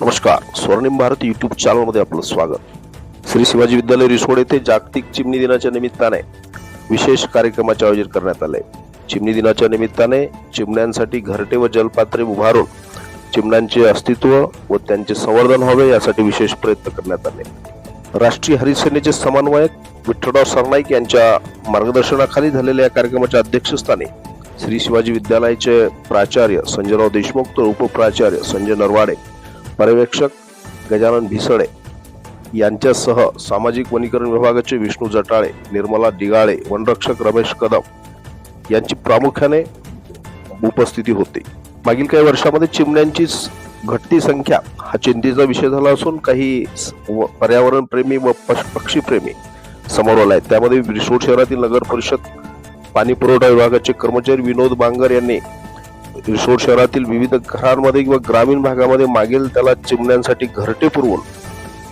नमस्कार. स्वर्णिम भारत युट्यूब चॅनलमध्ये आपलं स्वागत. श्री शिवाजी विद्यालय रिसोड येथे जागतिक चिमणी दिनाच्या निमित्ताने विशेष कार्यक्रमाचे आयोजन करण्यात आले. चिमणी दिनाच्या निमित्ताने चिमण्यांसाठी घरटे व जलपात्रे उभारून चिमण्यांचे अस्तित्व व त्यांचे संवर्धन व्हावे यासाठी विशेष प्रयत्न करण्यात आले. राष्ट्रीय हरिसेनेचे समन्वयक विठ्ठलराव सरनाईक यांच्या मार्गदर्शनाखाली झालेल्या या कार्यक्रमाच्या अध्यक्षस्थानी श्री शिवाजी विद्यालयाचे प्राचार्य संजयराव देशमुख तर उपप्राचार्य संजय नरवाडे पर्यवेक्षक गजानन भिसळे यांच्यासह सामाजिक वनीकरण विभागाचे विष्णू जटाळे निर्मला दिगाळे वनरक्षक रमेश कदम यांची प्रामुख्याने उपस्थिती होती. मागील काही वर्षामध्ये चिमण्यांची घटती संख्या हा चिंतेचा विषय झाला असून काही व- पर्यावरण प्रेमी व पक्षीप्रेमी समोर आला आहे त्यामध्ये रिसोड शहरातील नगर परिषद पाणी पुरवठा विभागाचे कर्मचारी विनोद बांगर यांनी रिसोड शहरातील विविध घरांमध्ये किंवा ग्रामीण भागामध्ये मागील त्याला चिमण्यांसाठी घरटे पुरवून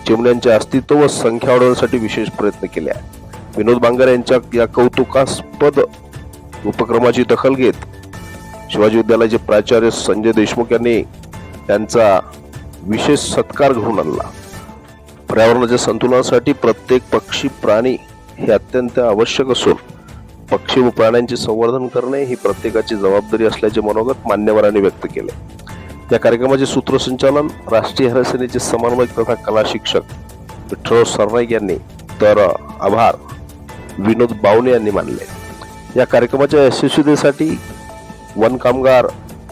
चिमण्यांचे अस्तित्व व संख्या वाढवण्यासाठी विशेष प्रयत्न केले आहे विनोद बांगर यांच्या या कौतुकास्पद उपक्रमाची दखल घेत शिवाजी विद्यालयाचे प्राचार्य संजय देशमुख यांनी त्यांचा विशेष सत्कार घडून आणला. पर्यावरणाच्या संतुलनासाठी प्रत्येक पक्षी प्राणी हे अत्यंत आवश्यक असून पक्षी व प्राण्यांचे संवर्धन करणे ही प्रत्येकाची जबाबदारी असल्याचे मनोगत मान्यवरांनी व्यक्त केले. या कार्यक्रमाचे सूत्रसंचालन राष्ट्रीय हरसेनेचे समन्वयक तथा कला शिक्षक विठ्ठल सरनाईक यांनी तर आभार विनोद बावने यांनी मानले. या कार्यक्रमाच्या यशस्वीतेसाठी वन कामगार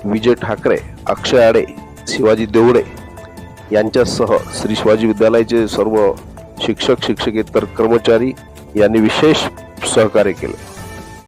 विजय ठाकरे अक्षय आडे शिवाजी देवडे यांच्यासह श्री शिवाजी विद्यालयाचे सर्व शिक्षक शिक्षकेतर कर्मचारी यांनी विशेष सहकार्य केले.